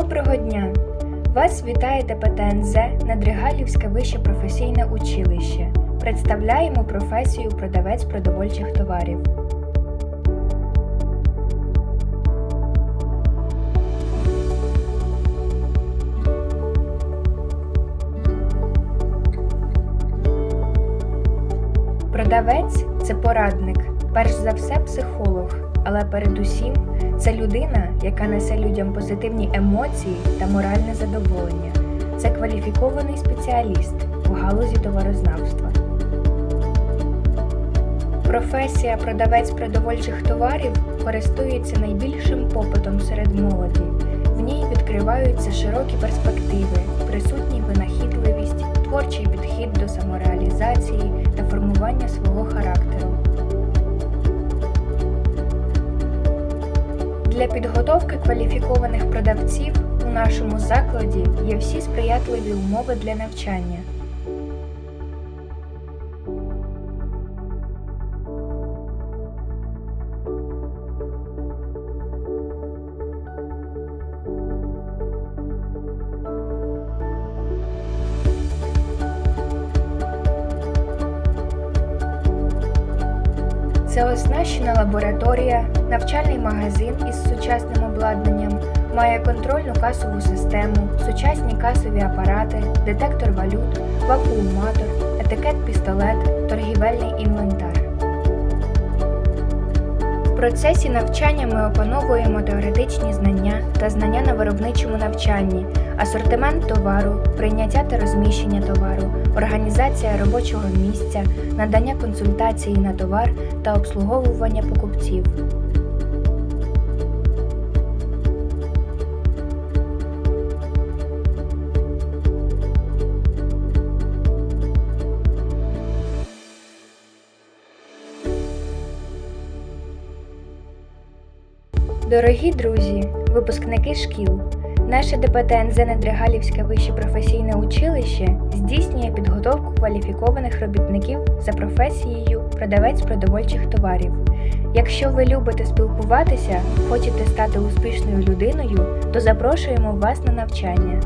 Доброго дня! Вас вітає ДПТНЗ Надригалівське вище професійне училище. Представляємо професію продавець продовольчих товарів. Продавець це порадник, перш за все психолог, але передусім це людина, яка несе людям позитивні емоції та моральне задоволення. Це кваліфікований спеціаліст у галузі товарознавства. Професія продавець продовольчих товарів користується найбільшим попитом серед молоді. В ній відкриваються широкі перспективи, присутні винахідливість, творчий підхід до самореалізації та формування свого характеру. Для підготовки кваліфікованих продавців у нашому закладі є всі сприятливі умови для навчання. Це оснащена лабораторія, навчальний магазин із сучасним обладнанням, має контрольну касову систему, сучасні касові апарати, детектор валют, вакууматор, етикет-пістолет, торгівельний інвентар. Процесі навчання ми опановуємо теоретичні знання та знання на виробничому навчанні, асортимент товару, прийняття та розміщення товару, організація робочого місця, надання консультації на товар та обслуговування покупців. Дорогі друзі, випускники шкіл, наше ДПТНЗ Недригалівське вище професійне училище здійснює підготовку кваліфікованих робітників за професією продавець продовольчих товарів. Якщо ви любите спілкуватися, хочете стати успішною людиною, то запрошуємо вас на навчання.